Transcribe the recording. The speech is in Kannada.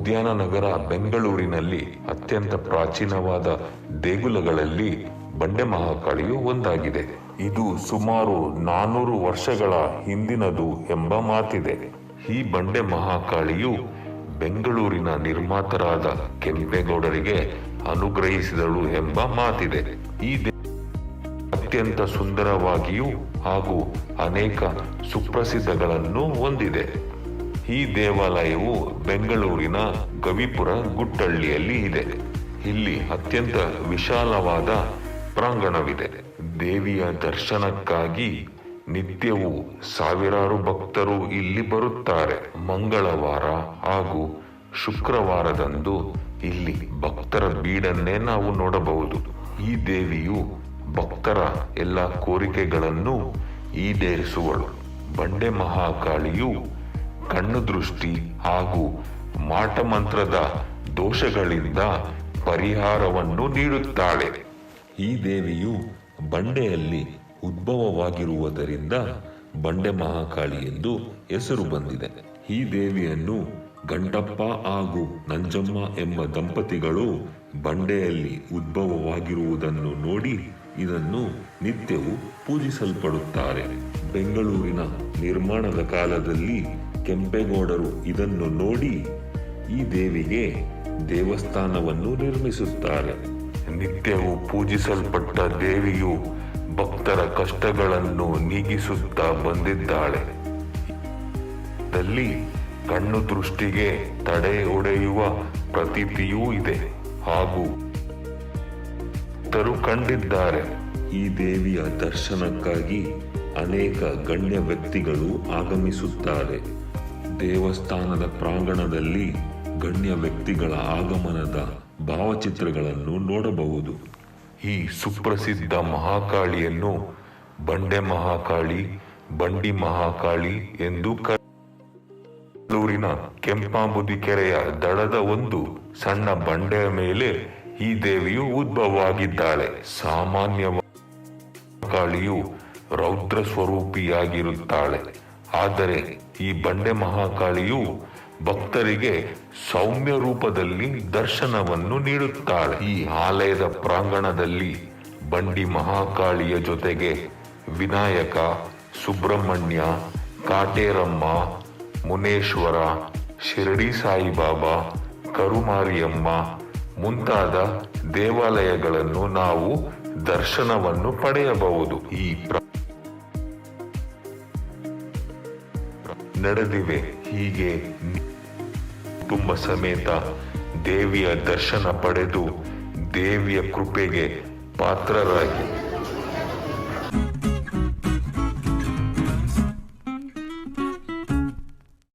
ಉದ್ಯಾನ ನಗರ ಬೆಂಗಳೂರಿನಲ್ಲಿ ಅತ್ಯಂತ ಪ್ರಾಚೀನವಾದ ದೇಗುಲಗಳಲ್ಲಿ ಬಂಡೆ ಮಹಾಕಾಳಿಯು ಒಂದಾಗಿದೆ. ಇದು ಸುಮಾರು ನಾನೂರು ವರ್ಷಗಳ ಹಿಂದಿನದು ಎಂಬ ಮಾತಿದೆ. ಈ ಬಂಡೆ ಮಹಾಕಾಳಿಯು ಬೆಂಗಳೂರಿನ ನಿರ್ಮಾತರಾದ ಕೆಂಪೇಗೌಡರಿಗೆ ಅನುಗ್ರಹಿಸಿದಳು ಎಂಬ ಮಾತಿದೆ. ಈ ಅತ್ಯಂತ ಸುಂದರವಾಗಿಯೂ ಹಾಗೂ ಅನೇಕ ಸುಪ್ರಸಿದ್ಧಗಳನ್ನು ಹೊಂದಿದೆ. ಈ ದೇವಾಲಯವು ಬೆಂಗಳೂರಿನ ಗವಿಪುರ ಗುಟ್ಟಳ್ಳಿಯಲ್ಲಿ ಇದೆ. ಇಲ್ಲಿ ಅತ್ಯಂತ ವಿಶಾಲವಾದ ಪ್ರಾಂಗಣವಿದೆ. ದೇವಿಯ ದರ್ಶನಕ್ಕಾಗಿ ನಿತ್ಯವೂ ಸಾವಿರಾರು ಭಕ್ತರು ಇಲ್ಲಿ ಬರುತ್ತಾರೆ. ಮಂಗಳವಾರ ಹಾಗೂ ಶುಕ್ರವಾರದಂದು ಇಲ್ಲಿ ಭಕ್ತರ ಬೀಡನ್ನೇ ನಾವು ನೋಡಬಹುದು. ಈ ದೇವಿಯು ಭಕ್ತರ ಎಲ್ಲ ಕೋರಿಕೆಗಳನ್ನು ಈಡೇರಿಸುವಳು. ಬಂಡೆ ಮಹಾಕಾಳಿಯು ಕಣ್ಣು ದೃಷ್ಟಿ ಹಾಗೂ ಮಾಟಮಂತ್ರದ ದೋಷಗಳಿಂದ ಪರಿಹಾರವನ್ನು ನೀಡುತ್ತಾಳೆ. ಈ ದೇವಿಯು ಬಂಡೆಯಲ್ಲಿ ಉದ್ಭವವಾಗಿರುವುದರಿಂದ ಬಂಡೆ ಮಹಾಕಾಳಿ ಎಂದು ಹೆಸರು ಬಂದಿದೆ. ಈ ದೇವಿಯನ್ನು ಗಂಟಪ್ಪ ಹಾಗೂ ನಂಜಮ್ಮ ಎಂಬ ದಂಪತಿಗಳು ಬಂಡೆಯಲ್ಲಿ ಉದ್ಭವವಾಗಿರುವುದನ್ನು ನೋಡಿ ಇದನ್ನು ನಿತ್ಯವೂ ಪೂಜಿಸಲ್ಪಡುತ್ತಾರೆ. ಬೆಂಗಳೂರಿನ ನಿರ್ಮಾಣದ ಕಾಲದಲ್ಲಿ ಕೆಂಪೇಗೌಡರು ಇದನ್ನು ನೋಡಿ ಈ ದೇವಿಗೆ ದೇವಸ್ಥಾನವನ್ನು ನಿರ್ಮಿಸುತ್ತಾರೆ. ನಿತ್ಯವೂ ಪೂಜಿಸಲ್ಪಟ್ಟ ದೇವಿಯು ಭಕ್ತರ ಕಷ್ಟಗಳನ್ನು ನೀಗಿಸುತ್ತಾ ಬಂದಿದ್ದಾಳೆ. ಕಣ್ಣು ದೃಷ್ಟಿಗೆ ತಡೆ ಒಡೆಯುವ ಪ್ರತೀತಿಯೂ ಇದೆ. ಹಾಗೂ ಭಕ್ತರು ಕಂಡಿದ್ದಾರೆ. ಈ ದೇವಿಯ ದರ್ಶನಕ್ಕಾಗಿ ಅನೇಕ ಗಣ್ಯ ವ್ಯಕ್ತಿಗಳು ಆಗಮಿಸುತ್ತಾರೆ. ದೇವಸ್ಥಾನದ ಪ್ರಾಂಗಣದಲ್ಲಿ ಗಣ್ಯ ವ್ಯಕ್ತಿಗಳ ಆಗಮನದ ಭಾವಚಿತ್ರಗಳನ್ನು ನೋಡಬಹುದು. ಈ ಸುಪ್ರಸಿದ್ಧ ಮಹಾಕಾಳಿಯನ್ನು ಬಂಡೆ ಮಹಾಕಾಳಿ, ಬಂಡಿ ಮಹಾಕಾಳಿ ಎಂದು ಕೂರಿನ ಕೆಂಪಾಂಬುದಿ ಕೆರೆಯ ದಡದ ಒಂದು ಸಣ್ಣ ಬಂಡೆಯ ಮೇಲೆ ಈ ದೇವಿಯು ಉದ್ಭವವಾಗಿದ್ದಾಳೆ. ಸಾಮಾನ್ಯ ಕಾಳಿಯು ರೌದ್ರ ಸ್ವರೂಪಿಯಾಗಿರುತ್ತಾಳೆ ಆದರೆ ಈ ಬಂಡೆ ಮಹಾಕಾಳಿಯು ಭಕ್ತರಿಗೆ ಸೌಮ್ಯ ರೂಪದಲ್ಲಿ ದರ್ಶನವನ್ನು ನೀಡುತ್ತಾಳೆ. ಈ ಆಲಯದ ಪ್ರಾಂಗಣದಲ್ಲಿ ಬಂಡಿ ಮಹಾಕಾಳಿಯ ಜೊತೆಗೆ ವಿನಾಯಕ, ಸುಬ್ರಹ್ಮಣ್ಯ, ಕಾಟೇರಮ್ಮ, ಮುನೇಶ್ವರ, ಶಿರಡಿ ಸಾಯಿಬಾಬಾ, ಕರುಮಾರಿಯಮ್ಮ ಮುಂತಾದ ದೇವಾಲಯಗಳನ್ನು ನಾವು ದರ್ಶನವನ್ನು ಪಡೆಯಬಹುದು. ಈ ನಡೆದಿವೆ. ಹೀಗೆ ಕುಟುಂಬ ಸಮೇತ ದೇವಿಯ ದರ್ಶನ ಪಡೆದು ದೇವಿಯ ಕೃಪೆಗೆ ಪಾತ್ರರಾಗಿ